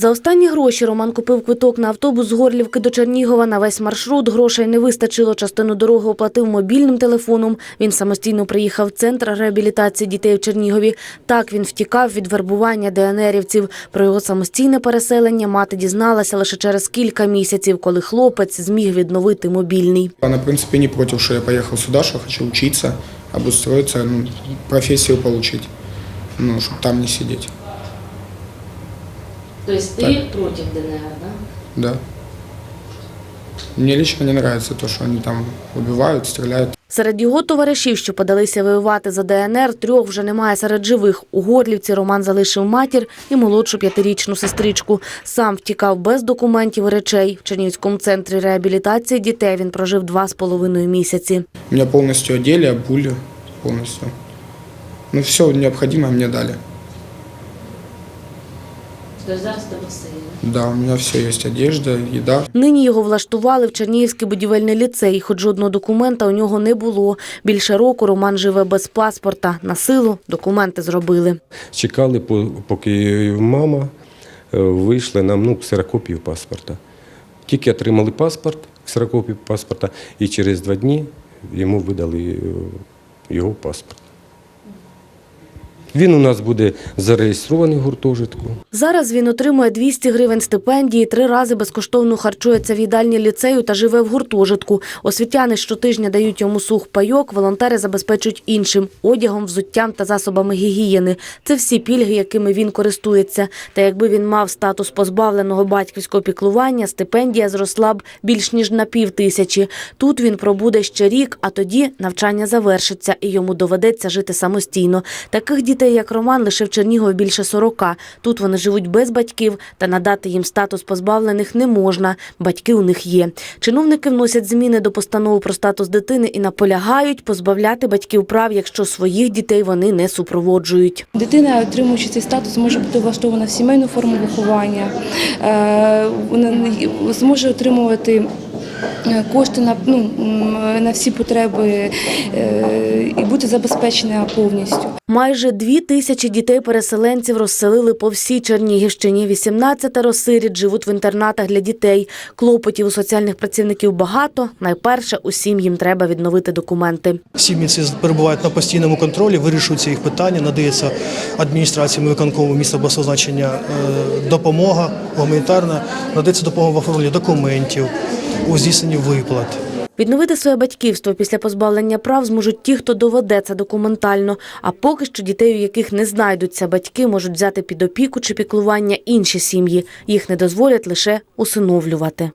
За останні гроші Роман купив квиток на автобус з Горлівки до Чернігова на весь маршрут. Грошей не вистачило. Частину дороги оплатив мобільним телефоном. Він самостійно приїхав в центр реабілітації дітей в Чернігові. Так він втікав від вербування ДНРівців. Про його самостійне переселення мати дізналася лише через кілька місяців, коли хлопець зміг відновити мобільний. Она, в принципе, не против, что я поехал сюда, что хочу учиться, обустроиться, ну, профессию получить, ну, чтобы там не сидеть. То есть ты против ДНР, да? Да. Мне лично не нравится то, что они там убивают, стреляют. Серед його товаришів, що подалися воювати за ДНР, трьох вже немає серед живих. У Горлівці Роман залишив матір і молодшу п'ятирічну сестричку. Сам втікав без документів і речей. В Чернігівському центрі реабілітації дітей він прожив два з половиною місяці. Меня полностью одели, обули полностью. Ну, все необходимое мне дали. Є. Да, у меня все есть, одежда, еда. Нині його влаштували в Чернігівський будівельний ліцей, хоч жодного документа у нього не було. Більше року Роман живе без паспорта. На силу документи зробили. Чекали, поки мама е, вийшла нам ну, ксерокопію паспорта. Тільки отримали паспорт, ксерокопію паспорта, і через два дні йому видали е, його паспорт. Він у нас буде зареєстрований в гуртожитку. Зараз він отримує 200 гривень стипендії, три рази безкоштовно харчується в їдальні ліцею та живе в гуртожитку. Освітяни щотижня дають йому сух пайок, волонтери забезпечують іншим – одягом, взуттям та засобами гігієни. Це всі пільги, якими він користується. Та якби він мав статус позбавленого батьківського піклування, стипендія зросла б більш ніж на пів тисячі. Тут він пробуде ще рік, а тоді навчання завершиться і йому доведеться жити самостійно. Таких дітей, як Роман, лише в Чернігові більше 40. Тут вони живуть без батьків, та надати їм статус позбавлених не можна. Батьки у них є. Чиновники вносять зміни до постанови про статус дитини і наполягають позбавляти батьків прав, якщо своїх дітей вони не супроводжують. Дитина, отримуючи цей статус, може бути влаштована в сімейну форму виховання, е, вона зможе отримувати е, кошти на, ну, на всі потреби е, забезпечена повністю. Майже дві тисячі дітей-переселенців розселили по всій Чернігівщині. 18 розсиріт живуть в інтернатах для дітей. Клопотів у соціальних працівників багато. Найперше, усім їм треба відновити документи. Сім'ї ці перебувають на постійному контролі, вирішуються їх питання, надається адміністраціями виконкому міста обласного е, допомога гуманітарна, надається допомога в оформленні документів, у здійсненні виплат. Відновити своє батьківство після позбавлення прав зможуть ті, хто доведе це документально. А поки що дітей, у яких не знайдуться батьки, можуть взяти під опіку чи піклування інші сім'ї. Їх не дозволять лише усиновлювати.